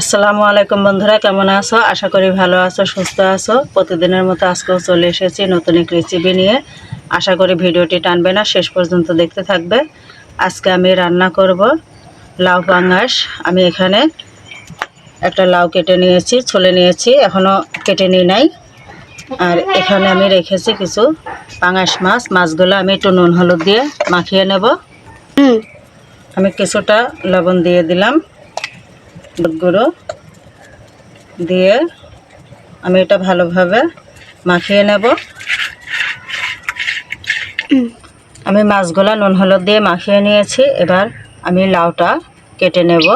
আসসালামু আলাইকুম বন্ধুরা কেমন আছো? আশা করি ভালো আছো সুস্থ আছো। প্রতিদিনের মতো আজকেও চলে এসেছি নতুন এক রেসিপি নিয়ে। আশা করি ভিডিওটি টানবে না শেষ পর্যন্ত দেখতে থাকবে। আজকে আমি রান্না করব লাউ পাঙ্গাস আমি এখানে একটা লাউ কেটে নিয়েছি ছলে নিয়েছি এখনও কেটে নিই নাই। আর এখানে আমি রেখেছি কিছু পাঙ্গাস মাছ। মাছগুলো আমি একটু নুন হলুদ দিয়ে মাখিয়ে নেব। আমি কিছুটা লবণ দিয়ে দিলাম। গুঁড়ো দিয়ে আমি এটা ভালোভাবে মাখিয়ে নেব। আমি মাছগুলা নুন হলুদ দিয়ে মাখিয়ে নিয়েছি এবার আমি লাউটা কেটে নেব।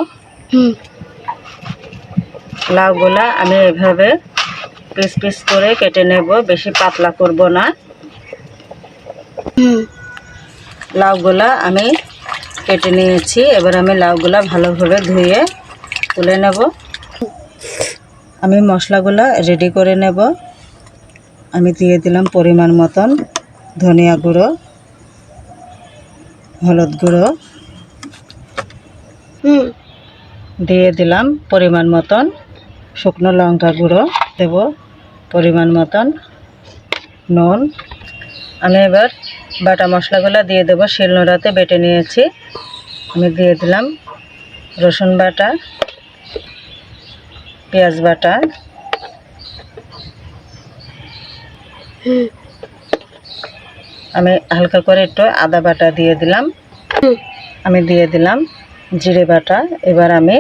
লাউগুলা আমি এভাবে পিস পিস করে কেটে নেব বেশি পাতলা করব না। লাউগুলা আমি কেটে নিয়েছি এবার আমি লাউগুলা ভালোভাবে ধুয়ে তুলে নেব। আমি মশলাগুলো রেডি করে নেব। আমি দিয়ে দিলাম পরিমাণ মতন ধনিয়া গুঁড়ো হলুদ গুঁড়ো। দিয়ে দিলাম পরিমাণ মতন শুকনো লঙ্কা গুঁড়ো। দেব পরিমাণ মতন নুন। আমি এবার বাটা মশলাগুলো দিয়ে দেবো। শিলনোড়াতে বেটে নিয়েছি। আমি দিয়ে দিলাম রসুন বাটা। পেঁয়াজ বাটা। আমি হালকা করে একটু আদা বাটা দিয়ে দিলাম। আমি দিয়ে দিলাম জিরে বাটা। এবার আমি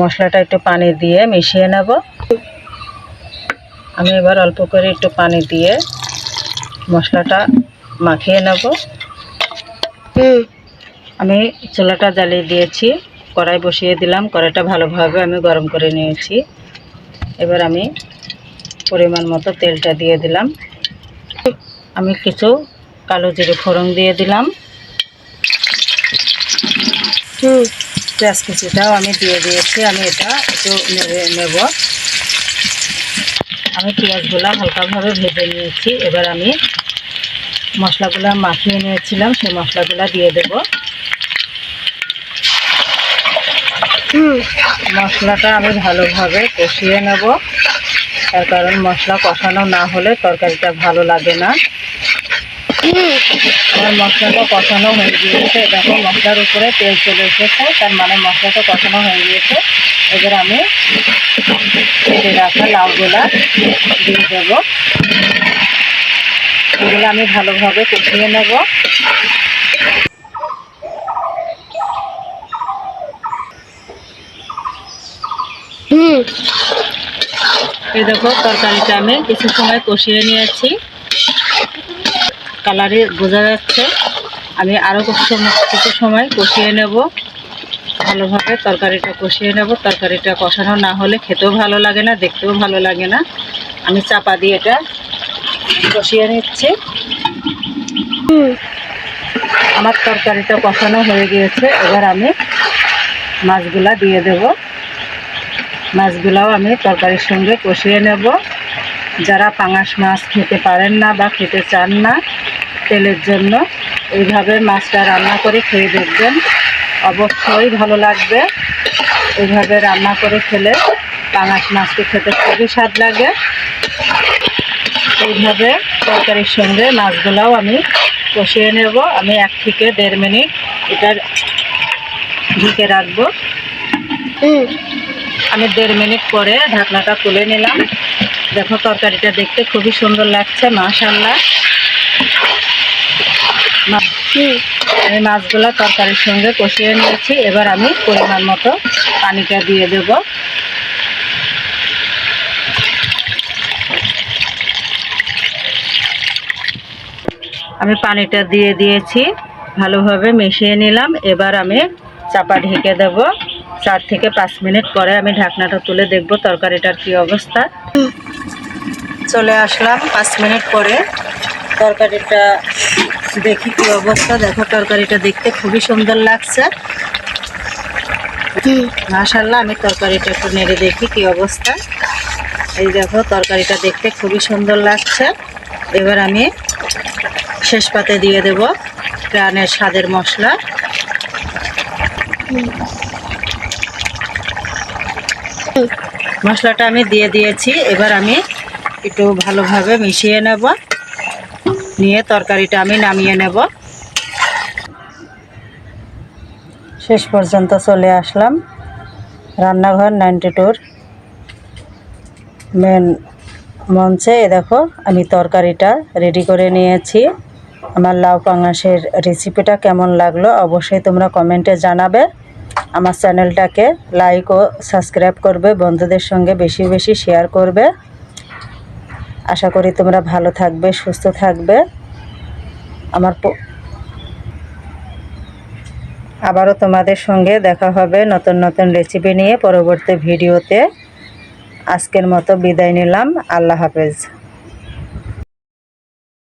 মশলাটা একটু পানি দিয়ে মিশিয়ে নেব। আমি এবার অল্প করে একটু পানি দিয়ে মশলাটা মাখিয়ে নেব। আমি চুলাটা জ্বালিয়ে দিয়েছি। কড়াই বসিয়ে দিলাম, কড়াইটা ভালোভাবে আমি গরম করে নিয়েছি। এবার আমি পরিমাণ মতো তেলটা দিয়ে দিলাম। আমি কিছু কালো জিরে ফোড়ন দিয়ে দিলাম। পেঁয়াজ কুচিটাও আমি দিয়ে দিয়েছি। আমি এটা একটু নেব। আমি পেঁয়াজগুলো হালকাভাবে ভেজে নিয়েছি। এবার আমি মশলাগুলো মাখিয়ে নিয়েছিলাম, সেই মশলাগুলো দিয়ে দেব। মশলাটা আমি ভালোভাবে কষিয়ে নেব। তার কারণ মশলা কষানো না হলে তরকারিটা ভালো লাগে না। আমার মশলাটা কষানো হয়ে গিয়েছে। দেখো, মশলার উপরে তেল চলে এসেছে। তার মানে মশলাটা কষানো হয়ে গিয়েছে। এবার আমি কেটে রাখা লাউগুলা দিয়ে দেবো। এগুলো আমি ভালোভাবে কষিয়ে নেব। এই দেখো, তরকারিটা আমি কিছু সময় কষিয়ে নিয়েছি। কালারে বোঝা যাচ্ছে। আমি আরও কিছু সময় কিছু সময় কষিয়ে নেব। ভালোভাবে তরকারিটা কষিয়ে নেব। তরকারিটা কষানো না হলে খেতেও ভালো লাগে না, দেখতেও ভালো লাগে না। আমি চাপা দিয়ে এটা কষিয়ে নিচ্ছি। আমার তরকারিটা কষানো হয়ে গিয়েছে। এবার আমি মাছগুলা দিয়ে দেব। মাছগুলাও আমি তরকারির সঙ্গে কষিয়ে নেব। যারা পাঙাশ মাছ খেতে পারেন না বা খেতে চান না তেলের জন্য, এইভাবে মাছটা রান্না করে খেয়ে দেখবেন। অবশ্যই ভালো লাগবে। এইভাবে রান্না করে খেলে পাঙাশ মাছটি খেতে খুবই স্বাদ লাগে। এইভাবে তরকারির সঙ্গে মাছগুলাও আমি কষিয়ে নেব। আমি এক থেকে দেড় মিনিট এটা ঢেকে রাখব। আমি দেড় মিনিট পরে ঢাকনাটা তুলে নিলাম। দেখো, তরকারিটা দেখতে খুবই সুন্দর লাগছে মাশাল্লাহ আমি মাছগুলো তরকারির সঙ্গে কষিয়ে নিয়েছি। এবার আমি পরিমাণ মতো পানিটা দিয়ে দেব। আমি পানিটা দিয়ে দিয়েছি, ভালোভাবে মিশিয়ে নিলাম। এবার আমি চাপা ঢেকে দেব। চার থেকে পাঁচ মিনিট পরে আমি ঢাকনাটা তুলে দেখব তরকারিটার কি অবস্থা। চলে আসলাম পাঁচ মিনিট পরে। তরকারিটা দেখি কি অবস্থা। দেখো তরকারিটা দেখতে খুবই সুন্দর লাগছে। মাশাল্লাহ আমি তরকারিটা একটু নেড়ে দেখি কি অবস্থা। এই দেখো তরকারিটা দেখতে খুবই সুন্দর লাগছে। এবার আমি শেষ পাতে দিয়ে দেব প্রাণের স্বাদের মশলা। মশলাটা আমি দিয়ে দিয়েছি। এবার আমি একটু ভালোভাবে মিশিয়ে নেব। নিয়ে তরকারিটা আমি নামিয়ে নেব। শেষ পর্যন্ত চলে আসলাম। রান্নাঘর নাইনটি টুর মেন মঞ্চে। দেখো, আমি তরকারিটা রেডি করে নিয়েছি। আমার লাউ পাঙাশের রেসিপিটা কেমন লাগল অবশ্যই তোমরা কমেন্টে জানাবে। আমার চ্যানেলটাকে লাইক ও সাবস্ক্রাইব করবে, বন্ধুদের সঙ্গে বেশি বেশি শেয়ার করবে। আশা করি তোমরা ভালো থাকবে, সুস্থ থাকবে। আমার আবারও তোমাদের সঙ্গে দেখা হবে নতুন নতুন রেসিপি নিয়ে পরবর্তী ভিডিওতে আজকের মতো বিদায় নিলাম, আল্লাহ হাফেজ।